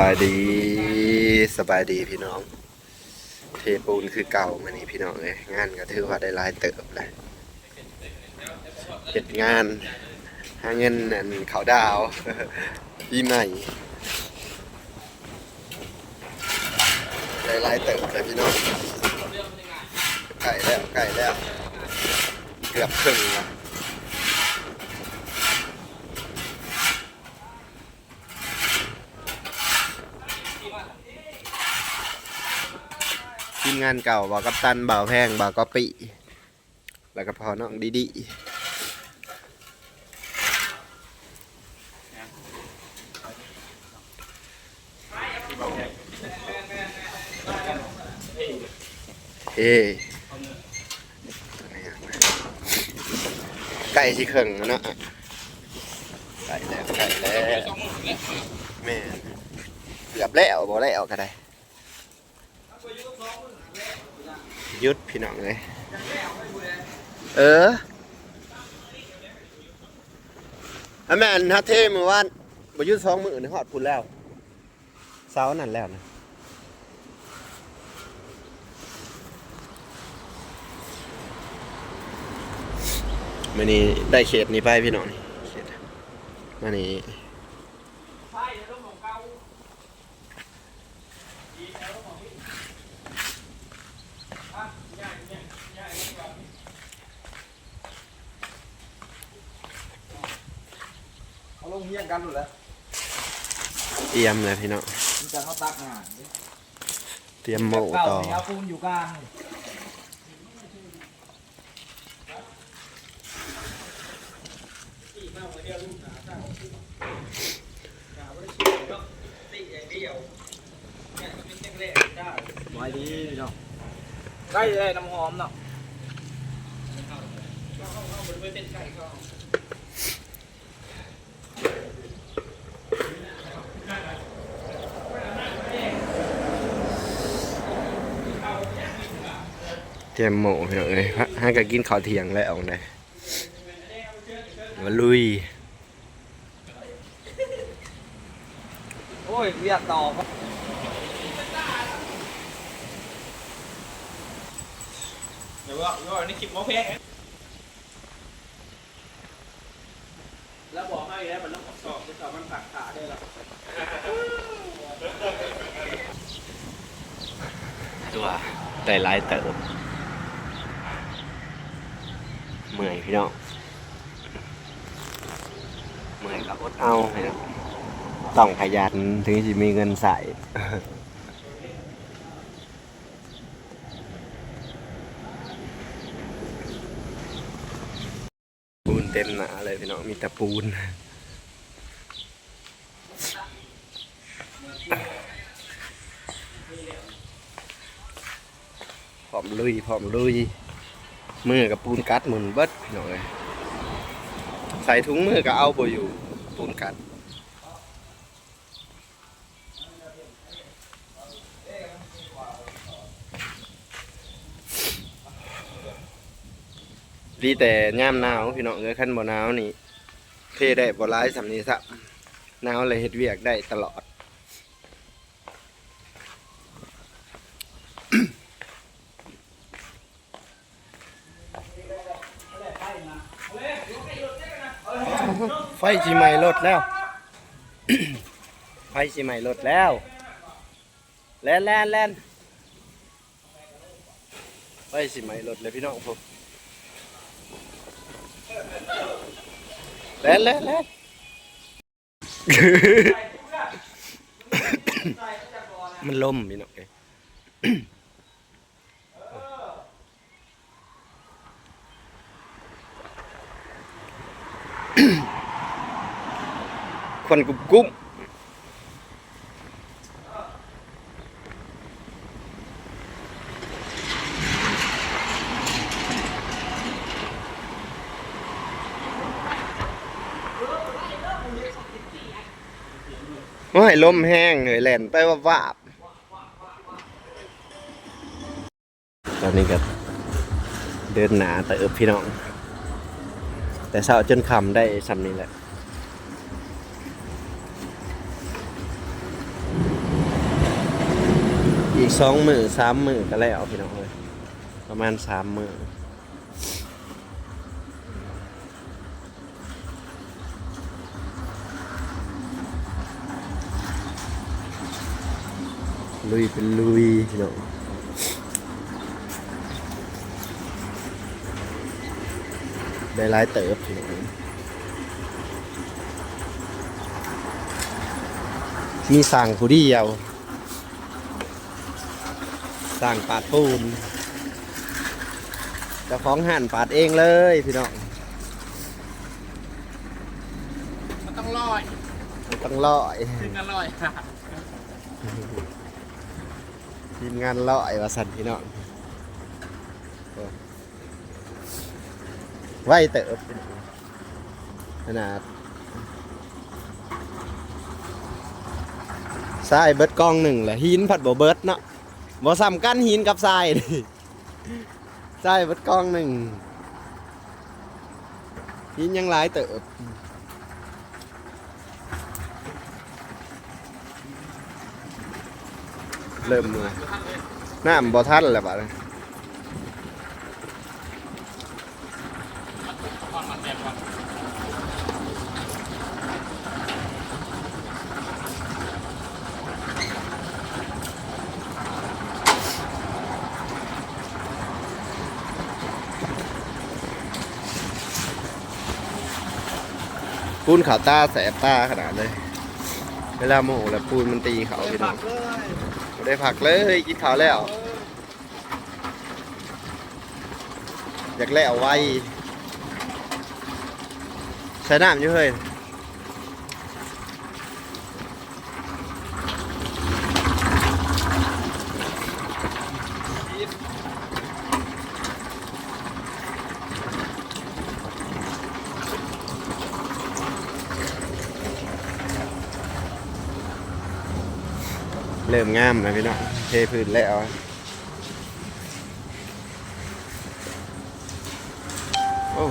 บายดีสบายดีพี่น้อง เทปูนคือเก่ามานี่พี่น้องเลยงานก็ถือว่าได้ลายเติบเลยเฮ็ดงานหาเงินอันเขาดาวปีใหม่ได้ลายเติบเลยพี่น้องไก่แล้วไก่แล้ว เกือบครึ่งละานเก่าบ่าวกัปตันบ่าวแพงบ่าวกอปปี้แล้วก็พอน้องดีดีเฮ้ไก่ที่เข่งเนาะไก่แล้วไก่แล้วแม่เกือบแล้วบ่แล้วก็ได้ ยุดพี่น้องเลยเอออแม่นฮัทเทมือว่านบยุดสองมือในี่ฮอดพุ่นแล้วเสาร์นั่นแล้วนะมันนี่ได้เขตนี้ไปพี่น้องนี่เขตมันนี่ เขาลงเฮียงกันหมดแล้วเตรียมเลยพี่น้องมันจะเขาตักงานเตรียมโมเก่าต่อ เนี่ยปูนอยู่กลางไว้ดีเนาะใกล้เลยน้ำหอมเนาะเตรี ยมโมพี่น้องเอ้ยให้ก็กินข้าวเที่ยงแล้วเอาเลยมาลุย โอ้ยเรียกต่อครับเดี๋ยวว่าเดี๋ยวว่านี่คลิปหมอเพลงแล้วบอกให้แล้วมันต้องสอบจะสอบมันผักขาได้หรอตัวได้หลายเติบเมื่อยพี่น้องเมื่อยกับอดเอาพี่น้องต้องขยันถึงจะมีเงินใส่ปูนเต็มหนาเลยพี่น้องมีแต่ปูนพร้อมลุยพร้อมลุย มือกับปูนกัดหมุนเบิดพี่อยใส่ถุงมือก็เอาบ่อยู่ปูนกัดดีแต่ย่ามหนาวพี่น้องเอ้ยขั้นบ่หนาวนี่เทได้บ่ร้ายสำนี้ซะหนาวเลยเฮ็ดเวียกได้ตลอด ไฟชีใหม่รถแล้ว ไฟชีใหม่รถแล้วแล่นแล่นแล่นไฟชีใหม่รถเลยพี่น้องผมแล่นแล่นแล่นมันล่มพี่น้องเอ้ย ควันกุบกุ้มโอ้ยลมแห้งเหนื่อยแล่นไปว่าวาบตอนนี้ก็เดินหนาแต่เออพี่น้อง แต่เช้าจนคำได้สำนี้แหละอีกสองมือสามมือก็แล้วพี่น้องเลยประมาณสามมือลุยเป็นลุยพี่น้อง ได้หลายเติบพี่น้องมีสั่งผู้เดียวสร้างปาดปูนเจ้าของหั่นปาดเองเลยพี่น้องมันต้องลอยไม่ต้องลอยถึงอร่อยค่ะทีมงานลอยว่าสันพี่น้องโอ้ ไหวเติบขนาดทรายเบิดกองหนึ่งแหละหินผัดบ่เบิดเนาะบ่ซ้ำกันหินกับทรายดิทรายเบิดกองหนึ่งหินยังหลายเติบเริ่มเมื่อยน้ำบ่ทันแล้วบัดนี้ก่ อนมาแซ่บก่อนปูนขาวตาแสบตาขนาดเลย เวลาโมโหแล้วปูนมันตีเขาพี่น้องได้ผักเลยกินขาวแล้ว อยากแล้วไว้ ใช้น้ำอยู่เฮ้ยเริ่มงามแล้วพี่น้องเทพื้นแล้วโอ้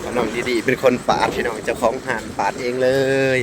แล้ว น้องดีๆ เป็นคนปาดพี่น้องเจ้าของหานปาดเองเลย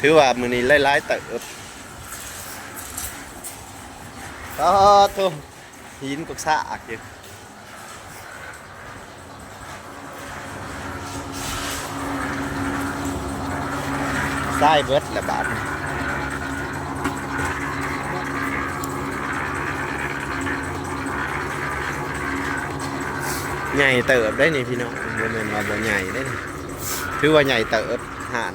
ถือว่ามือนี้ไล่ๆเติบก็ทุหินกุกซากอยู่ ไส้เบิดละบาทใหญ่เติบได้นี่พี่น้องโมเมนต์ว่าบ่ใหญ่ได้นี่ถือว่าใหญ่เติบห่าน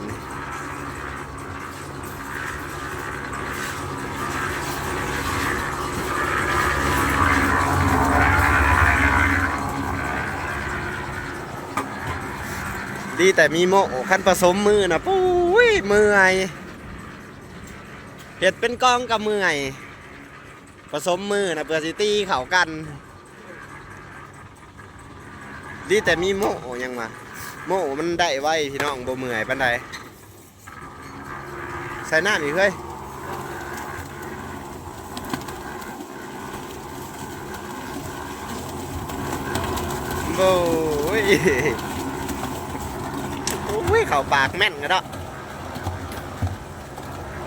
ดีแต่มีโมขั้นผสมมือนะปุ้ย เมื่อยเห็ดเป็นกองกับเมื่อยผสมมือนะเพื่อซิตี้เขากัน ดีแต่มีโมยังมาโมมันได้ไว้พี่น้องบ่เมื่อยปันใดใส่น้ำอีกเฮ้ยโบ้ยโอ้ยเขาปากแม่นกันเนาะ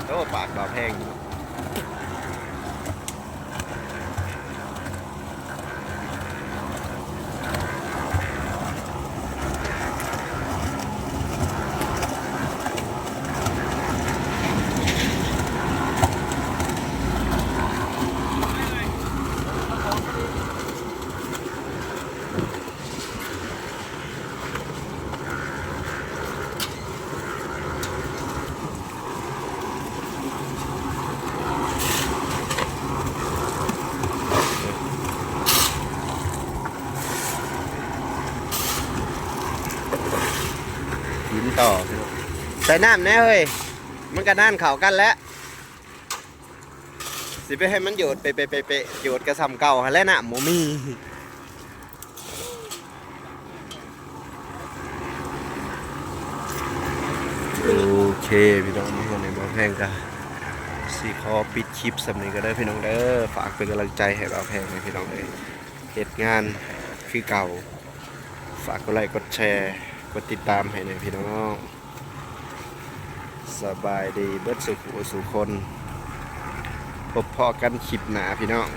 โอ้ปากปลาแพงอยู่ ใส่น้ำแน่เฮ้ย มันก็น่านเข่ากันแล้ว สิไปให้มันโยดไปไปไปไปโยดกระสำเก่าและน้ำหมูมีโอเคพี่น้องทุกคนในบอแพงกันสี่คอปิดคลิปสำนึกก็ได้พี่น้องเด้อฝากเป็นกำลังใจให้บอแพงเลยพี่น้องเลยเหตุงานคือเก่า ฝากกดไลค์กดแชร์ กดติดตามให้หน่อยพี่น้อง สบายดีเบิดสุขสุคนพบพอกันขิบหนาพี่น้อง